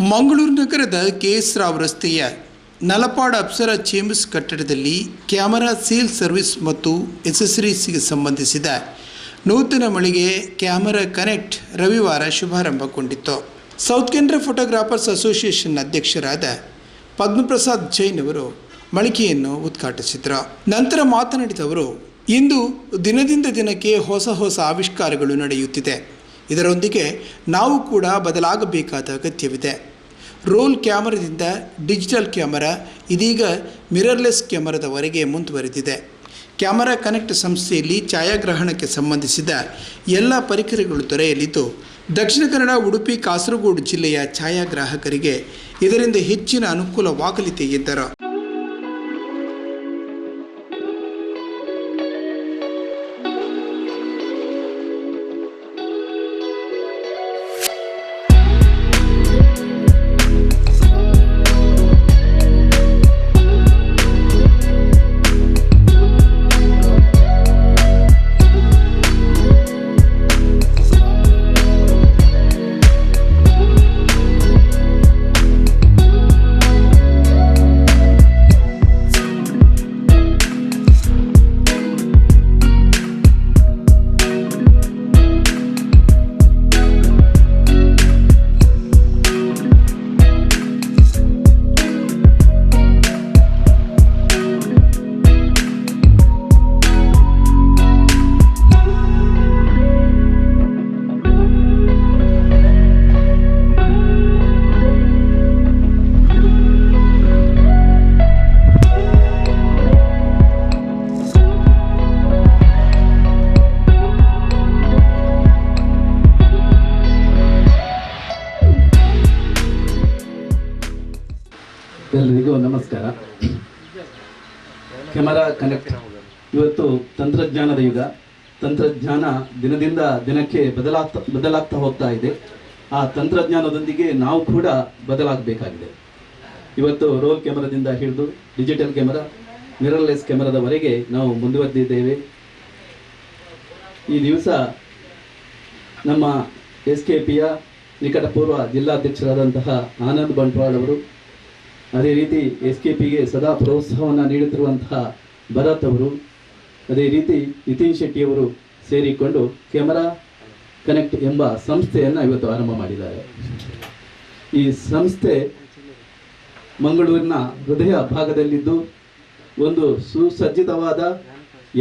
ಮಂಗಳೂರು ನಗರದ ಕೆಎಸ್ ರಾವ್ ರಸ್ತೆಯ ನಲಪಾಡ ಅಪ್ಸರ ಚೇಂಬರ್ಸ್ ಕಟ್ಟಡದಲ್ಲಿ ಕ್ಯಾಮರಾ ಸೇಲ್ ಸರ್ವಿಸ್ ಮತ್ತು ಎಸೆಸರೀಸ್ಗೆ ಸಂಬಂಧಿಸಿದ ನೂತನ ಮಳಿಗೆ ಕ್ಯಾಮರಾ ಕನೆಕ್ಟ್ ರವಿವಾರ ಶುಭಾರಂಭಗೊಂಡಿತ್ತು. ಸೌತ್ ಕೆನರಾ ಫೋಟೋಗ್ರಾಫರ್ಸ್ ಅಸೋಸಿಯೇಷನ್ ಅಧ್ಯಕ್ಷರಾದ ಪದ್ಮಪ್ರಸಾದ್ ಜೈನ್ ಅವರು ಮಳಿಗೆಯನ್ನು ಉದ್ಘಾಟಿಸಿದರು. ನಂತರ ಮಾತನಾಡಿದ ಅವರು, ಇಂದು ದಿನದಿಂದ ದಿನಕ್ಕೆ ಹೊಸ ಹೊಸ ಆವಿಷ್ಕಾರಗಳು ನಡೆಯುತ್ತಿದೆ. ಇದರೊಂದಿಗೆ ನಾವು ಕೂಡ ಬದಲಾಗಬೇಕಾದ ಅಗತ್ಯವಿದೆ. ರೋಲ್ ಕ್ಯಾಮರಾದಿಂದ ಡಿಜಿಟಲ್ ಕ್ಯಾಮರಾ, ಇದೀಗ ಮಿರರ್ಲೆಸ್ ಕ್ಯಾಮರಾದವರೆಗೆ ಮುಂದುವರೆದಿದೆ. ಕ್ಯಾಮರಾ ಕನೆಕ್ಟ್ ಸಂಸ್ಥೆಯಲ್ಲಿ ಛಾಯಾಗ್ರಹಣಕ್ಕೆ ಸಂಬಂಧಿಸಿದ ಎಲ್ಲ ಪರಿಕರಗಳು ದೊರೆಯಲಿದ್ದು ದಕ್ಷಿಣ ಕನ್ನಡ, ಉಡುಪಿ, ಕಾಸರಗೋಡು ಜಿಲ್ಲೆಯ ಛಾಯಾಗ್ರಾಹಕರಿಗೆ ಇದರಿಂದ ಹೆಚ್ಚಿನ ಅನುಕೂಲವಾಗಲಿದೆ ಎಂದರು. ಕೆಮರಾ ಕನೆಕ್ಟ್ ಇವತ್ತು ತಂತ್ರಜ್ಞಾನದ ಯುಗ. ತಂತ್ರಜ್ಞಾನ ದಿನದಿಂದ ದಿನಕ್ಕೆ ಬದಲಾಗ್ತಾ ಬದಲಾಗ್ತಾ ಹೋಗ್ತಾ ಇದೆ. ಆ ತಂತ್ರಜ್ಞಾನದೊಂದಿಗೆ ನಾವು ಕೂಡ ಬದಲಾಗಬೇಕಾಗಿದೆ. ಇವತ್ತು ರೋಲ್ ಕ್ಯಾಮರಾದಿಂದ ಹಿಡಿದು ಡಿಜಿಟಲ್ ಕ್ಯಾಮರಾ, ಮಿರರ್ಲೆಸ್ ಕ್ಯಾಮರಾದವರೆಗೆ ನಾವು ಮುಂದುವರೆದಿದ್ದೇವೆ. ಈ ದಿವಸ ನಮ್ಮ ಎಸ್ ಕೆ ಪಿಯ ನಿಕಟಪೂರ್ವ ಜಿಲ್ಲಾಧ್ಯಕ್ಷರಾದಂತಹ ಆನಂದ್ ಬಂಟ್ವಾಳ್ ಅವರು ಅದೇ ರೀತಿ ಎಸ್ ಕೆ ಪಿಗೆ ಸದಾ ಪ್ರೋತ್ಸಾಹವನ್ನು ನೀಡುತ್ತಿರುವಂತಹ ಭರತ್ ಅವರು, ಅದೇ ರೀತಿ ನಿತಿನ್ ಶೆಟ್ಟಿಯವರು ಸೇರಿಕೊಂಡು ಕ್ಯಾಮರಾ ಕನೆಕ್ಟ್ ಎಂಬ ಸಂಸ್ಥೆಯನ್ನು ಇವತ್ತು ಆರಂಭ ಮಾಡಿದ್ದಾರೆ. ಈ ಸಂಸ್ಥೆ ಮಂಗಳೂರಿನ ಹೃದಯ ಭಾಗದಲ್ಲಿದ್ದು ಒಂದು ಸುಸಜ್ಜಿತವಾದ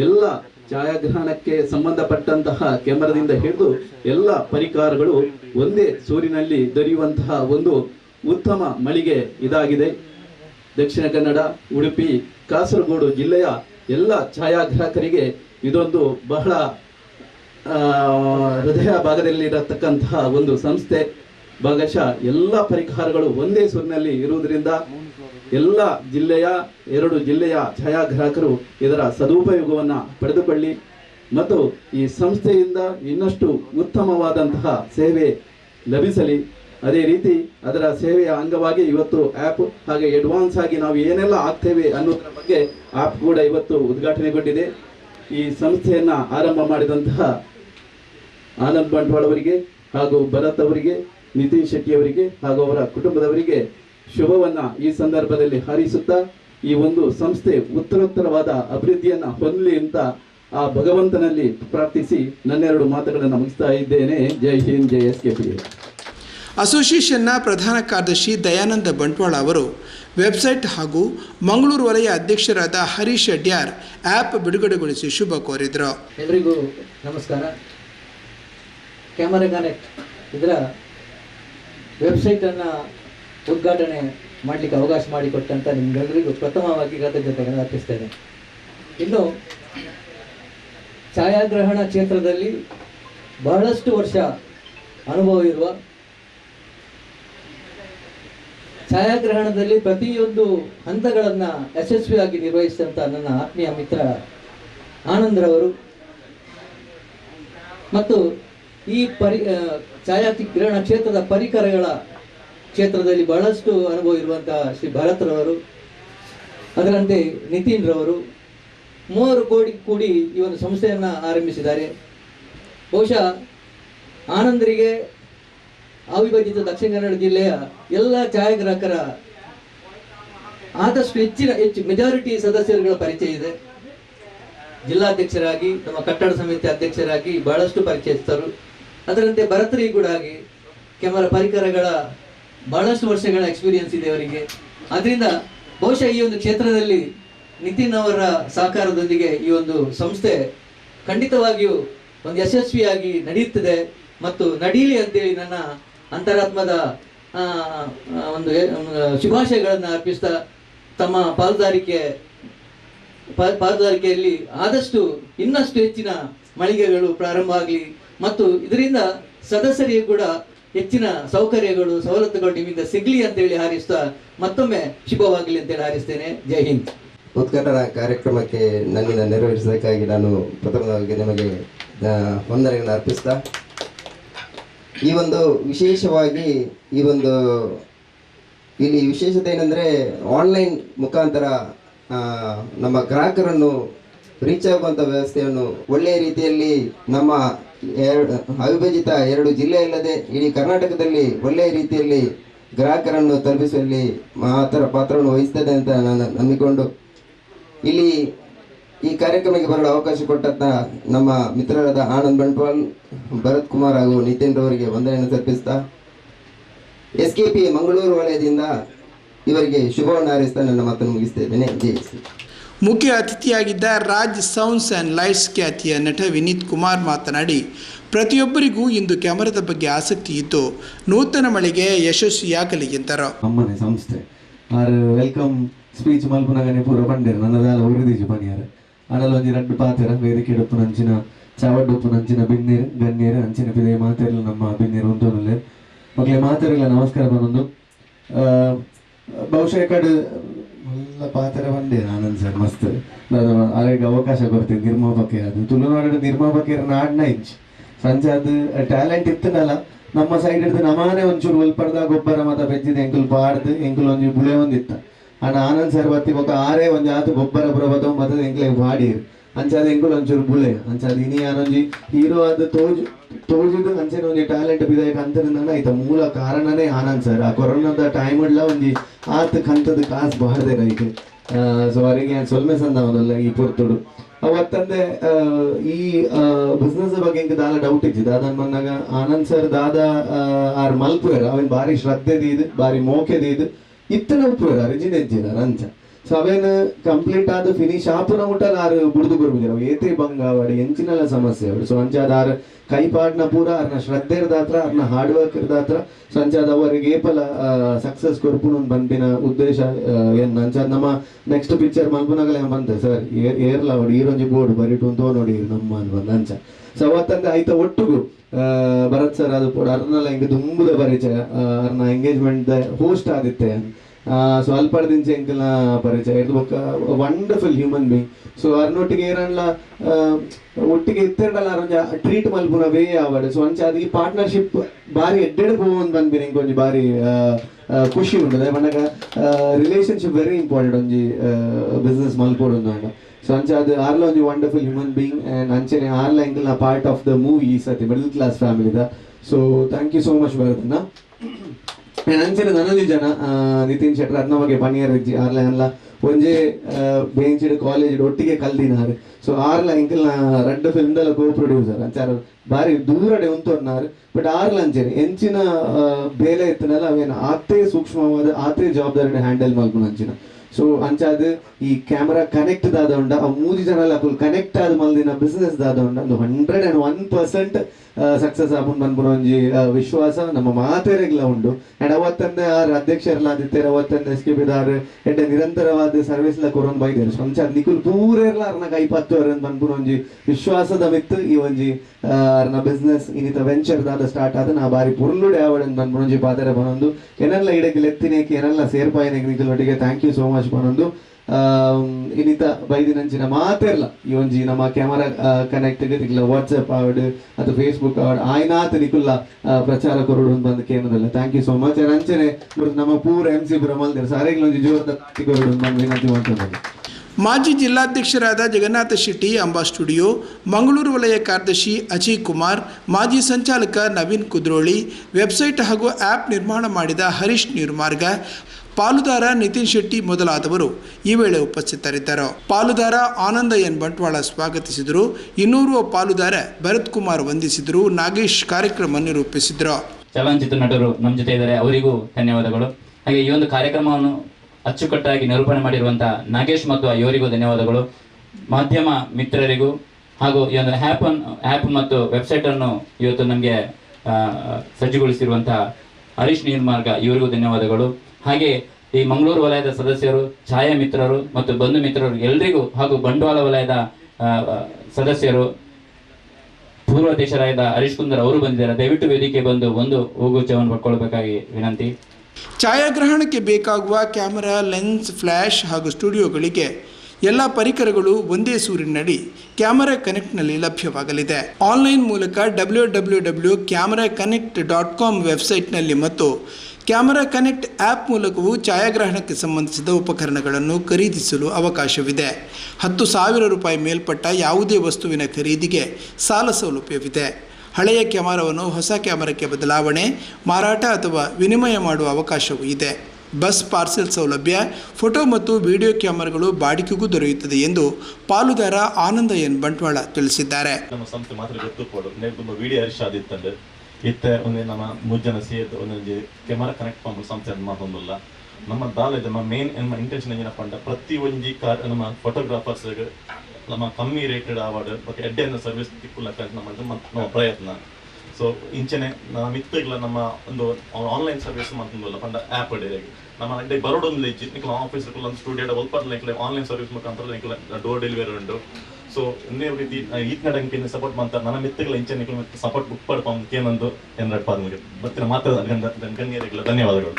ಎಲ್ಲ ಛಾಯಾಗ್ರಹಣಕ್ಕೆ ಸಂಬಂಧಪಟ್ಟಂತಹ ಕ್ಯಾಮರಾದಿಂದ ಹಿಡಿದು ಎಲ್ಲ ಪರಿಕಾರಗಳು ಒಂದೇ ಸೂರಿನಲ್ಲಿ ದೊರೆಯುವಂತಹ ಒಂದು ಉತ್ತಮ ಮಳಿಗೆ ಇದಾಗಿದೆ. ದಕ್ಷಿಣ ಕನ್ನಡ, ಉಡುಪಿ, ಕಾಸರಗೋಡು ಜಿಲ್ಲೆಯ ಎಲ್ಲ ಛಾಯಾಗ್ರಾಹಕರಿಗೆ ಇದೊಂದು ಬಹಳ ಹೃದಯ ಭಾಗದಲ್ಲಿರತಕ್ಕಂತಹ ಒಂದು ಸಂಸ್ಥೆ. ಭಾಗಶಃ ಎಲ್ಲ ಪರಿಹಾರಗಳು ಒಂದೇ ಸೂರಿನಲ್ಲಿ ಇರುವುದರಿಂದ ಎಲ್ಲ ಜಿಲ್ಲೆಯ, ಎರಡು ಜಿಲ್ಲೆಯ ಛಾಯಾಗ್ರಾಹಕರು ಇದರ ಸದುಪಯೋಗವನ್ನು ಪಡೆದುಕೊಳ್ಳಿ. ಮತ್ತು ಈ ಸಂಸ್ಥೆಯಿಂದ ಇನ್ನಷ್ಟು ಉತ್ತಮವಾದಂತಹ ಸೇವೆ ಲಭಿಸಲಿ. ಅದೇ ರೀತಿ ಅದರ ಸೇವೆಯ ಅಂಗವಾಗಿ ಇವತ್ತು ಆ್ಯಪ್ ಹಾಗೆ ಅಡ್ವಾನ್ಸ್ ಆಗಿ ನಾವು ಏನೆಲ್ಲ ಆಗ್ತೇವೆ ಅನ್ನೋದ್ರ ಬಗ್ಗೆ ಆ್ಯಪ್ ಕೂಡ ಇವತ್ತು ಉದ್ಘಾಟನೆಗೊಂಡಿದೆ. ಈ ಸಂಸ್ಥೆಯನ್ನು ಆರಂಭ ಮಾಡಿದಂತಹ ಆನಂದ್ ಬಂಟ್ವಾಳ್ ಅವರಿಗೆ ಹಾಗೂ ಭರತ್ ಅವರಿಗೆ ನಿತಿನ್ ಶೆಟ್ಟಿ ಅವರಿಗೆ ಹಾಗೂ ಅವರ ಕುಟುಂಬದವರಿಗೆ ಶುಭವನ್ನು ಈ ಸಂದರ್ಭದಲ್ಲಿ ಹಾರೈಸುತ್ತಾ ಈ ಒಂದು ಸಂಸ್ಥೆ ಉತ್ತರೋತ್ತರವಾದ ಅಭಿವೃದ್ಧಿಯನ್ನು ಹೊಂದಲಿ ಅಂತ ಆ ಭಗವಂತನಲ್ಲಿ ಪ್ರಾರ್ಥಿಸಿ ನನ್ನೆರಡು ಮಾತುಗಳನ್ನು ಮುಗಿಸ್ತಾ ಇದ್ದೇನೆ. ಜೈ ಹಿಂದ್, ಜೈ ಎಸ್ ಕೆ ಪಿ ಅಸೋಸಿಯೇಷನ್ನ ಪ್ರಧಾನ ಕಾರ್ಯದರ್ಶಿ ದಯಾನಂದ ಬಂಟ್ವಾಳ ಅವರು ವೆಬ್ಸೈಟ್ ಹಾಗೂ ಮಂಗಳೂರು ವಲಯ ಅಧ್ಯಕ್ಷರಾದ ಹರೀಶ್ ಅಡ್ಯಾರ್ ಆ್ಯಪ್ ಬಿಡುಗಡೆಗೊಳಿಸಿ ಶುಭ ಕೋರಿದರು. ಎಲ್ರಿಗೂ ನಮಸ್ಕಾರ. ಕ್ಯಾಮರಾ ಕನೆಕ್ಟ್ ಇದರ ವೆಬ್ಸೈಟನ್ನು ಉದ್ಘಾಟನೆ ಮಾಡಲಿಕ್ಕೆ ಅವಕಾಶ ಮಾಡಿಕೊಟ್ಟಂತ ನಿಮ್ಗೆಲ್ಲರಿಗೂ ಪ್ರಥಮವಾಗಿ ಕೃತಜ್ಞತೆಗಳನ್ನು ಅರ್ಪಿಸ್ತೇನೆ. ಇನ್ನು ಛಾಯಾಗ್ರಹಣ ಕ್ಷೇತ್ರದಲ್ಲಿ ಬಹಳಷ್ಟು ವರ್ಷ ಅನುಭವ ಇರುವ ಛಾಯಾಗ್ರಹಣದಲ್ಲಿ ಪ್ರತಿಯೊಂದು ಹಂತಗಳನ್ನು ಯಶಸ್ವಿಯಾಗಿ ನಿರ್ವಹಿಸಿದಂಥ ನನ್ನ ಆತ್ಮೀಯ ಮಿತ್ರ ಆನಂದ್ರವರು ಮತ್ತು ಈ ಪರಿ ಛಾಯಾಚಿತ್ರಣ ಕ್ಷೇತ್ರದ ಪರಿಕರಗಳ ಕ್ಷೇತ್ರದಲ್ಲಿ ಬಹಳಷ್ಟು ಅನುಭವ ಇರುವಂತಹ ಶ್ರೀ ಭರತ್ರವರು ಅದರಂತೆ ನಿತಿನ್ ರವರು. ಮೂವರು ಕೋಡಿ, ಕೂಡಿ ಈ ಒಂದು ಸಂಸ್ಥೆಯನ್ನು ಆರಂಭಿಸಿದ್ದಾರೆ. ಬಹುಶಃ ಆನಂದರಿಗೆ ಅವಿಭಜಿತ ದಕ್ಷಿಣ ಕನ್ನಡ ಜಿಲ್ಲೆಯ ಎಲ್ಲ ಛಾಯಾಗ್ರಾಹಕರ ಆದಷ್ಟು ಹೆಚ್ಚಿನ ಹೆಚ್ಚು ಮೆಜಾರಿಟಿ ಸದಸ್ಯರುಗಳ ಪರಿಚಯ ಇದೆ. ಜಿಲ್ಲಾಧ್ಯಕ್ಷರಾಗಿ, ನಮ್ಮ ಕಟ್ಟಡ ಸಮಿತಿ ಅಧ್ಯಕ್ಷರಾಗಿ ಬಹಳಷ್ಟು ಪರಿಚಯಿಸಿದರು. ಅದರಂತೆ ಭರತರಿ ಕೂಡ ಆಗಿ ಕ್ಯಾಮರಾ ಪರಿಕರಗಳ ಬಹಳಷ್ಟು ವರ್ಷಗಳ ಎಕ್ಸ್ಪೀರಿಯನ್ಸ್ ಇದೆ ಅವರಿಗೆ. ಅದರಿಂದ ಬಹುಶಃ ಈ ಒಂದು ಕ್ಷೇತ್ರದಲ್ಲಿ ನಿತಿನ್ ಅವರ ಸಹಕಾರದೊಂದಿಗೆ ಈ ಒಂದು ಸಂಸ್ಥೆ ಖಂಡಿತವಾಗಿಯೂ ಒಂದು ಯಶಸ್ವಿಯಾಗಿ ನಡೆಯುತ್ತದೆ. ಮತ್ತು ನಡೀಲಿ ಅಂತೇಳಿ ನನ್ನ ಅಂತರಾತ್ಮದ ಒಂದು ಶುಭಾಶಯಗಳನ್ನು ಅರ್ಪಿಸ್ತಾ ತಮ್ಮ ಪಾಲುದಾರಿಕೆ ಪಾಲುದಾರಿಕೆಯಲ್ಲಿ ಆದಷ್ಟು, ಇನ್ನಷ್ಟು ಹೆಚ್ಚಿನ ಮಳಿಗೆಗಳು ಪ್ರಾರಂಭ ಆಗಲಿ. ಮತ್ತು ಇದರಿಂದ ಸದಸ್ಯರಿಗೆ ಕೂಡ ಹೆಚ್ಚಿನ ಸೌಕರ್ಯಗಳು, ಸವಲತ್ತುಗಳು ನಿಮ್ಮಿಂದ ಸಿಗ್ಲಿ ಅಂತೇಳಿ ಹಾರಿಸ್ತಾ ಮತ್ತೊಮ್ಮೆ ಶುಭವಾಗಲಿ ಅಂತೇಳಿ ಹಾರಿಸ್ತೇನೆ. ಜೈ ಹಿಂದ್. ಉದ್ಘಾಟನಾ ಕಾರ್ಯಕ್ರಮಕ್ಕೆ ನನ್ನನ್ನು ನೆರವೇರಿಸಬೇಕಾಗಿ ನಾನು ಪ್ರಥಮವಾಗಿ ನಿಮಗೆ ವಂದನೆಗಳನ್ನು ಅರ್ಪಿಸ್ತಾ ಈ ಒಂದು ವಿಶೇಷವಾಗಿ ಈ ಒಂದು ಇಲ್ಲಿ ವಿಶೇಷತೆ ಏನಂದರೆ ಆನ್ಲೈನ್ ಮುಖಾಂತರ ನಮ್ಮ ಗ್ರಾಹಕರನ್ನು ರೀಚ್ ಆಗುವಂಥ ವ್ಯವಸ್ಥೆಯನ್ನು ಒಳ್ಳೆಯ ರೀತಿಯಲ್ಲಿ ನಮ್ಮ ಎರಡು, ಅವಿಭಜಿತ ಎರಡು ಜಿಲ್ಲೆ ಇಲ್ಲದೆ ಇಡೀ ಕರ್ನಾಟಕದಲ್ಲಿ ಒಳ್ಳೆಯ ರೀತಿಯಲ್ಲಿ ಗ್ರಾಹಕರನ್ನು ತಲುಪಿಸುವಲ್ಲಿ ಮಹತ್ತರ ಪಾತ್ರವನ್ನು ವಹಿಸ್ತದೆ ಅಂತ ನಾನು ನಂಬಿಕೊಂಡು ಇಲ್ಲಿ ಈ ಕಾರ್ಯಕ್ರಮಕ್ಕೆ ಬರಲು ಅವಕಾಶ ಕೊಟ್ಟಂತ ನಮ್ಮ ಮಿತ್ರರಾದ ಆನಂದ್ ಬಂಟ್ವಾಲ್ ಭರತ್ ಕುಮಾರ್ ಹಾಗೂ ನಿತಿನ್ ರವರಿಗೆ ವಂದನೆಯನ್ನು ತರ್ಪಿಸ್ತಾ ಎಸ್ ಕೆ ಪಿ ಮಂಗಳೂರು ವಲಯದಿಂದ ಇವರಿಗೆ ಶುಭವನ್ನು ಹಾರೈಸ್ತಾ ನನ್ನ ಮಾತನ್ನು ಮುಗಿಸ್ತೇನೆ. ಇದ್ದೇನೆ ಜೈ ಶ್ರೀ ಮುಖ್ಯ ಅತಿಥಿಯಾಗಿದ್ದ ರಾಜ್ ಸೌಂಡ್ಸ್ ಆ್ಯಂಡ್ ಲೈಟ್ಸ್ ಖ್ಯಾತಿಯ ನಟ ವಿನೀತ್ ಕುಮಾರ್ ಮಾತನಾಡಿ ಪ್ರತಿಯೊಬ್ಬರಿಗೂ ಇಂದು ಕ್ಯಾಮರಾದ ಬಗ್ಗೆ ಆಸಕ್ತಿ ಇದ್ದು ನೂತನ ಮಳಿಗೆ ಯಶಸ್ವಿಯಾಗಲಿ ಎಂದರು. ಸಂಸ್ಥೆ. ಆರ್ ವೆಲ್ಕಮ್ ಸ್ಪೀಚ್ ಮಲ್ಪುನಗನೆ ಪೂರ ಪಂಡೇರು ನನ್ನದಾಲ ಉರಿದೀಜು ಪನಿಯಾರ ಅನಲ ಒಂಜಿ ರಡ್ಡು ಪಾತೆರ ವೇದಿಕೆಡ್ ಉಪ್ಪು ನಂಚಿನ ಚಾವಡ್ ಉಪ್ಪು ನಂಚಿನ ಬಿನ್ನೇರು ಗಣ್ಯರು ಅಂಚಿನ ಪಿದೆ ಮಾತೆರ್ಲು ನಮ್ಮ ಬಿನ್ನೇರು ಉಂಟೋನುಲ್ಲೆ. ಮಕ್ಕಳೇ ಮಾತೆರ್ಲ ನಮಸ್ಕಾರ ಬಂದೊಂದು. ಬಹುಶಃ ಕಡೆ ಮಲ್ಲ ಪಾತೆರ ಬಂದೆ ಆನಂದ್ ಸರ್, ಮಸ್ತ್. ಅಲ್ಲಿಗೆ ಅವಕಾಶ ಕೊಡ್ತೀನಿ ನಿರ್ಮಾಪಕ್ಕೆ ಅದು ತುಳುನಾಡು ನಿರ್ಮಾಪಕ್ಕೆ ನಾಡ್ನ ಇಂಚ್. ಸಂಜೆ ಅದು ಟ್ಯಾಲೆಂಟ್ ಇತ್ತನಲ್ಲ, ನಮ್ಮ ಸೈಡ್ ಹಿಡಿದು ನಮಾನೆ ಒಂಚೂರು ಒಲ್ಪಡ್ದ ಗೊಬ್ಬರ, ಮತ ಬೆಜ್ಜಿದ, ಎಂಕುಲ್ ಪಾಡ್ದು ಎಂಕುಲ್ ಒಂಜಿ ಬುಳೆ ಒಂದಿತ್ತ. ಅಣ್ಣ ಆನಂದ್ ಸರ್ ಬತ್ತಿ ಬೊಕ ಆರೇ ಒಂಜಿ ಆತು ಗೊಬ್ಬರ ಬರಬದ ಮತದ ಎಂಕ್ಲೆ ಬಾಡಿ. ಅಂಚಾದ ಎಂಕುಲ್ ಒಂಚೂರು ಬುಳೆ ಅಂಚಾದ ಇನಿ ಆನೊಂಜಿ ಹೀರೋ ಆದ ತೋಜು, ತೋಜಿದು ಅಂಚೆ ಒಂಜಿ ಟ್ಯಾಲೆಂಟ್ ಬಿದಾಯಕ ಅಂತರಿಂದ ಆಯ್ತ ಮೂಲ ಕಾರಣನೇ ಆನಂದ್ ಸರ್. ಆ ಕೊರೋನಾದ ಟೈಮ್ ಇಡ್ಲ ಒಂಜಿ ಆತ್ ಕಂತದ ಕಾಸು ಬಾರ್ದೆ ರೈತೆ ಸೊ ಅವರಿಗೆ ಸೊಲ್ಮೆ ಸಂದವನಲ್ಲ ಈ ಪುರ್ತುಡು. ಅವತ್ತಂದೆ ಈ ಬಿಸ್ನೆಸ್ ಬಗ್ಗೆ ಇಂಕ ದಾಲ ಡೌಟ್ ಇಜ್ಜಿ ದಾದನ್ ಬಂದಾಗ ಆನಂದ್ ಸರ್ ದಾದ ಆರ್ ಮಲ್ಪುವೆರ್. ಅವನ್ ಬಾರಿ ಶ್ರದ್ಧೆ ದೀದ್ ಬಾರಿ ಮೋಕೆ ದೀದ್ इतना पुरानी जी ने जिनान जा ಸೊ ಅವೇನು ಕಂಪ್ಲೀಟ್ ಆದ ಫಿನಿಶ್ ಆಪುನ ಊಟ ಆರು ಬುಡ್ದು ಬರ್ಬಿದ್ರು ಅವು ಏತೆ ಬಂಗ ಅವಡೆ ಸಮಸ್ಯೆ. ಅವಡು ಸೊ ಅಂಚಾದ ಆರ್ ಕೈಪಾಡ್ನ ಪೂರ, ಅರ್ನ ಶ್ರದ್ಧೆ ಇರ್ದಾತ್ರ ಅರ್ನ ಹಾರ್ಡ್ ವರ್ಕ್ ಇರ್ದಾತ್ರ ಸಂಚಾದ ಅವರಿಗೆ ಏಪಲ ಸಕ್ಸಸ್ ಕೊರ್ಪುಣ ಬಂದಿನ ಉದ್ದೇಶ ಏನ್ ಅಂಚಾದ ನಮ್ಮ ನೆಕ್ಸ್ಟ್ ಪಿಕ್ಚರ್ ಮಲ್ಪುನಾಗಲೇ ಬಂತೆ. ಸರ್ ಏರ್ಲ ಅವಡು ಈರೊಂಜಿ ಬೋರ್ಡ್ ಬರಿಟು ಅಂತ ನೋಡಿ ನಮ್ಮ ಅನ್ಬಂದ ಅಂಚ. ಸೊ ಅವತ್ತಂದ ಆಯ್ತ ಒಟ್ಟುಗು. ಭರತ್ ಸರ್ ಅದು ಕೂಡ ಅರ್ನಲ್ಲ ಹಿಂಗೆ ತುಂಬುದ ಪರಿಚಯ. ಅರ್ನ ಎಂಗೇಜ್ಮೆಂಟ್ ಹೋಸ್ಟ್ ಆದಿತ್ತೆ. ಸೊ ಅಲ್ಪಡ್ದಿಂಚೆ ಎಂಕಲ್ನ ಪರಿಚಯ. ಇದು ಬೊಕ್ಕ ವಂಡರ್ಫುಲ್ ಹ್ಯೂಮನ್ ಬೀಯಿಂಗ್ ಸೊ ಅರ್ನೊಟ್ಟಿಗೆ ಏರನ್ಲ ಒಟ್ಟಿಗೆ ಎತ್ತಿರಲ್ಲ ಒಂಜ ಟ್ರೀಟ್ ಮಲ್ಪುನ ವೇ ಆವಡ್. ಸೊ ಅಂಚ ಅದಕ್ಕೆ ಪಾರ್ಟ್ನರ್ಶಿಪ್ ಬಾರಿ ಎಡ್ಡೆಡ್ ಪೋವೊಂದು ಬಂದ್ಬಿರಿ ಇಂಕ ಒಂಜಿ ಬಾರಿ ಖುಷಿ ಉಂಟು. ಮನಗ ರಿಲೇಶನ್ಶಿಪ್ ವೆರಿ ಇಂಪಾರ್ಟೆಂಟ್ ಒಂಜಿ ಬಿಸ್ನೆಸ್ ಮಲ್ಪೋಡು ಅಂಡ ಸೊ ಅಂಚ ಅದು ಆರ್ಲ ವಂಡರ್ಫುಲ್ ಹ್ಯೂಮನ್ ಬೀಯಿಂಗ್ ಆ್ಯಂಡ್ ಅಂಚನೆ ಆರ್ಲ ಎಂಕಲ್ನ ಪಾರ್ಟ್ ಆಫ್ ದ ಮೂವಿ ಈ ಸತಿ middle class ಫ್ಯಾಮಿಲಿದ so thank you so much ಭರತನ ಅಂಚನೆ ನನೊಂದು ಜನ ನಿತಿನ್ ಶೆಟ್ರ್ ಅದ್ನ ಬಗ್ಗೆ ಪನಿಯರ್ ಇಜ್ಜಿ. ಆರ್ಲ ಎಲ್ಲ ಒಂಜೇ ಬೇಂಚಿಡ್ ಕಾಲೇಜ್ ಒಟ್ಟಿಗೆ ಕಲ್ದಿನಾರು ಸೊ ಆರ್ಲ ಎಂಕಲ್ನ ರಡ್ಡು ಫಿಲ್ಮ್ದಲ್ಲ ಕೋ ಪ್ರೊಡ್ಯೂಸರ್ ಅಂಚಾರ ಬಾರಿ ದೂರಡೆ ಉಂತೊರ್ನಾರು ಬಟ್ ಆರ್ಲ ಅಂಚೆನೆ ಎಂಚಿನ ಬೇಲೆ ಎತ್ತನಲ್ಲ ಅವೇನು, ಆತೇ ಸೂಕ್ಷ್ಮವಾದ, ಆತೇ ಜವಾಬ್ದಾರಿನ ಹ್ಯಾಂಡಲ್ ಮಲ್ಪುನ ಅಂಚಿನ. ಸೊ ಅಂಚಾದ ಈ ಕ್ಯಾಮರಾ ಕನೆಕ್ಟ್ ದಾದ ಉಂಡ ಮೂಜಿ ಜನ ಫುಲ್ ಕನೆಕ್ಟ್ ಆದ ಮಲ್ದಿನ ಬಿಸ್ನೆಸ್ ದಾದ ಉಂಡ ಒಂದು hundred and one percent success ಆಪುಂಡು ಬಂದ್ಬಿಡೋ ಒಂಜಿ ವಿಶ್ವಾಸ, ನಮ್ಮ ಮಾತೆರೆಗ್ಲ ಉಂಡು. ಅಂಡ್ ಅವತ್ತಂದೆ ಆರ್ ಅಧ್ಯಕ್ಷರೆಲ್ಲ ಆದಿತ್ತೇರ ಅವತ್ತಂದೆ ಎಸ್ ಕೆ ಬಿದಾರ್ ಎಡ್ಡೆ ನಿರಂತರವಾದ ಸರ್ವಿಸ್ಲ ಲ ಕೊರೋನ್ ಬೈದೇರು. ಸೊ ಅಂಚಾದ ನಿಕುಲ್ ಪೂರೆರ್ಲ ಅರ್ನ ಕೈ ಪತ್ತು ಅಂತ ಒಂಜಿ ವಿಶ್ವಾಸದ ಮಿತ್ತು ಈ ಒಂಜಿ ಅರ್ನ ಬಿಸ್ನೆಸ್ ಇನ್ನಿತ ವೆಂಚರ್ ದಾದ ಸ್ಟಾರ್ಟ್ ಆದ ನಾ ಬಾರಿ ಪುರ್ಲುಡೆ ಆವಡನ್ ಬಂದ್ಬಿಡೋ ಒಂಜಿ ಪಾತೆರೆ ಬನೊಂದು ಏನೆಲ್ಲ ಇಡಕ್ಕೆ ಲೆತ್ತಿನೇಕೆ ಏನೆಲ್ಲ ಸೇರ್ಪಾಯನೆಗೆ ನಿಖಿಲ್ ಒಟ್ಟಿಗೆ ಥ್ಯಾಂಕ್ ಯು ಸೋ ಮಚ್ ಬನೊಂದು ಆಮ್, ಇನ್ನಿತ ಬೈದಿನಂಚಿನ ಮಾತೆರ್ಲ ಈ ಒಂಜಿ ನಮ್ಮ ಕ್ಯಾಮರಾ ಕನೆಕ್ಟ್ ಇಲ್ಲ ವಾಟ್ಸಪ್ ಆವಡ್ ಅದು ಫೇಸ್ಬುಕ್ ಆವಡ್ ಆಯ್ನಾತ್ ನಿಕುಲ್ಲ ಪ್ರಚಾರ ಕೊರಡು ಬಂದು ಕೇಂದ್ರದಲ್ಲ ಥ್ಯಾಂಕ್ ಯು ಸೋ ಮಚ್ ಅಂಚನೆ ನಮ್ಮ ಪೂರ್ ಎಂ ಸಿ ಬ್ರಹ್ಮಲ್ ಸಾರಿಗೆ ಜೋರದ ವಿನಂತಿ ಮಾಡ್ತಾರೆ ಮಾಜಿ ಜಿಲ್ಲಾಧ್ಯಕ್ಷರಾದ ಜಗನ್ನಾಥ ಶೆಟ್ಟಿ ಅಂಬಾ ಸ್ಟುಡಿಯೋ ಮಂಗಳೂರು ವಲಯ ಕಾರ್ಯದರ್ಶಿ ಅಜಯ್ ಕುಮಾರ್ ಮಾಜಿ ಸಂಚಾಲಕ ನವೀನ್ ಕುದ್ರೋಳಿ ವೆಬ್ಸೈಟ್ ಹಾಗೂ ಆ್ಯಪ್ ನಿರ್ಮಾಣ ಮಾಡಿದ ಹರೀಶ್ ನಿರ್ಮಾರ್ಗ ಪಾಲುದಾರ ನಿತಿನ್ ಶೆಟ್ಟಿ ಮೊದಲಾದವರು ಈ ವೇಳೆ ಉಪಸ್ಥಿತರಿದ್ದರು. ಪಾಲುದಾರ ಆನಂದ ಎನ್ ಬಂಟ್ವಾಳ ಸ್ವಾಗತಿಸಿದರು. ಇನ್ನೂರು ಪಾಲುದಾರ ಭರತ್ ಕುಮಾರ್ ವಂದಿಸಿದರು. ನಾಗೇಶ್ ಕಾರ್ಯಕ್ರಮ ನಿರೂಪಿಸಿದರು ಚಲನಚಿತ್ರ ನಟರು ನಮ್ಮ ಜೊತೆ ಇದ್ದಾರೆ. ಅವರಿಗೂ ಧನ್ಯವಾದಗಳು. ಹಾಗೆ ಈ ಒಂದು ಕಾರ್ಯಕ್ರಮವನ್ನು ಅಚ್ಚುಕಟ್ಟಾಗಿ ನಿರೂಪಣೆ ಮಾಡಿರುವಂತಹ ನಾಗೇಶ್ ಮತ್ತು ಇವರಿಗೂ ಧನ್ಯವಾದಗಳು. ಮಾಧ್ಯಮ ಮಿತ್ರರಿಗೂ ಹಾಗೂ ಈ ಒಂದು ಆ್ಯಪ್ ಆ್ಯಪ್ ಮತ್ತು ವೆಬ್ಸೈಟ್ ಅನ್ನು ಇವತ್ತು ನಮಗೆ ಸಜ್ಜುಗೊಳಿಸಿರುವಂತಹ ಹರೀಶ್ ನೀರ್ಮಾರ್ಗ, ಇವರಿಗೂ ಧನ್ಯವಾದಗಳು. ಹಾಗೆ ಈ ಮಂಗಳೂರು ವಲಯದ ಸದಸ್ಯರು ಛಾಯಾ ಮಿತ್ರರು ಮತ್ತು ಬಂಧು ಮಿತ್ರರು ಎಲ್ರಿಗೂ ಹಾಗೂ ಬಂಡವಾಳ ವಲಯದ ಸದಸ್ಯರು, ಪೂರ್ವ ಪೂರ್ವಾಧ್ಯಕ್ಷರಾದ ಹರೀಶ್ ಕುಂದರ್ ಅವರು ಬಂದಿದ್ದಾರೆ. ದಯವಿಟ್ಟು ವೇದಿಕೆ ಬಂದು ಒಂದು ಹೂಗುಚ್ಛವನ್ನು ಪಡ್ಕೊಳ್ಬೇಕಾಗಿ ವಿನಂತಿ. ಛಾಯಾಗ್ರಹಣಕ್ಕೆ ಬೇಕಾಗುವ ಕ್ಯಾಮೆರಾ, ಲೆನ್ಸ್ ಫ್ಲ್ಯಾಶ್ ಹಾಗೂ ಸ್ಟುಡಿಯೋಗಳಿಗೆ ಎಲ್ಲ ಪರಿಕರಗಳು ಒಂದೇ ಸೂರಿನಡಿ ಕ್ಯಾಮೆರಾ ಕನೆಕ್ಟ್ನಲ್ಲಿ ಲಭ್ಯವಾಗಲಿದೆ. ಆನ್ಲೈನ್ ಮೂಲಕ W W W camera connect dot com ವೆಬ್ಸೈಟ್ನಲ್ಲಿ ಮತ್ತು ಕ್ಯಾಮೆರಾ ಕನೆಕ್ಟ್ ಆ್ಯಪ್ ಮೂಲಕವೂ ಛಾಯಾಗ್ರಹಣಕ್ಕೆ ಸಂಬಂಧಿಸಿದ ಉಪಕರಣಗಳನ್ನು ಖರೀದಿಸಲು ಅವಕಾಶವಿದೆ. ಹತ್ತು ಸಾವಿರ ರೂಪಾಯಿ ಮೇಲ್ಪಟ್ಟ ಯಾವುದೇ ವಸ್ತುವಿನ ಖರೀದಿಗೆ ಸಾಲ ಸೌಲಭ್ಯವಿದೆ. ಹಳೆಯ ಕ್ಯಾಮರಾವನ್ನು ಹೊಸ ಕ್ಯಾಮರಾಕ್ಕೆ ಬದಲಾವಣೆ, ಮಾರಾಟ ಅಥವಾ ವಿನಿಮಯ ಮಾಡುವ ಅವಕಾಶವೂ ಇದೆ. ಬಸ್ ಪಾರ್ಸೆಲ್ ಸೌಲಭ್ಯ, ಫೋಟೋ ಮತ್ತು ವಿಡಿಯೋ ಕ್ಯಾಮರಾಗಳು ಬಾಡಿಗೆಗೂ ದೊರೆಯುತ್ತದೆ ಎಂದು ಪಾಲುದಾರ ಆನಂದ ಎನ್ ಬಂಟ್ವಾಳ ತಿಳಿಸಿದ್ದಾರೆ. ಇತ್ತೆ, ಒಂದು ನಮ್ಮ ಮುಜ್ಜನ ಸೇದ್ ಒಂದೊಂದು ಕೆಮರಾ ಕನೆಕ್ಟ್ ಮಾಡ್ಕೊಂಡು ಸಂಸ್ಥೆ ಮಾತೊಂದುಲ್ಲ. ನಮ್ಮ ದಾಲ ನಮ್ಮ ಮೇನ್ ನಮ್ಮ ಇಂಟೆನ್ಷನ್ ಏನಪ್ಪ ಅಂದ್ರೆ ಪ್ರತಿ ಒಂಜಿ ಕಾರ್, ನಮ್ಮ ಫೋಟೋಗ್ರಾಫರ್ಸ್ ನಮ್ಮ ಕಮ್ಮಿ ರೇಟೆಡ್ ಅವಾರ್ಡ್ ಮತ್ತೆ ಎಡ್ಡೆಯನ್ನು ಸರ್ವಿಸ್ ತಿಕ್ಕುಲಕ್ಕ ನಮ್ಮ ನಮ್ಮ ಪ್ರಯತ್ನ. ಸೊ ಇಂಚನೆ ನಮ್ಮ ಮಿತ್ತಗ್ಲ ನಮ್ಮ ಒಂದು ಆನ್ಲೈನ್ ಸರ್ವಿಸ್ ಮಾಡ್ತಿಲ್ಲ ಪಂಡ ಆ್ಯಪ್ ಡೈರೆಕ್ಟ್ ನಮ್ಮ ಅಡ್ಡೆ ಬರೋಡೊಂದು ನಿಕ್ಲ ಆಫೀಸ್ ಒಂದು ಸ್ಟುಡಿಯೋ ಲೈಕ್ ಆನ್ಲೈನ್ ಸರ್ವಿಸ್ ಮುಖಾಂತರ ಲೈಕ್ ಡೋರ್ ಡೆಲಿವರಿ ಉಂಟು. ಸೊ ಒಂದೇ ರೀತಿ ಈತ್ ನಡಂಗೆ ಸಪೋರ್ಟ್ ಮಾಡ್ತಾರೆ ನನ್ನ ಮಿತ್ರಗಳ ಇಂಚೆ ಮತ್ತೆ ಸಪೋರ್ಟ್ ಬುಕ್ ಪಡ್ಕೊಂಡು ಏನಂದು ಪಾದ ಬರ್ತೀನಿ ಮಾತ್ರ ಗಣ್ಯರಿಗೆ ಧನ್ಯವಾದಗಳು.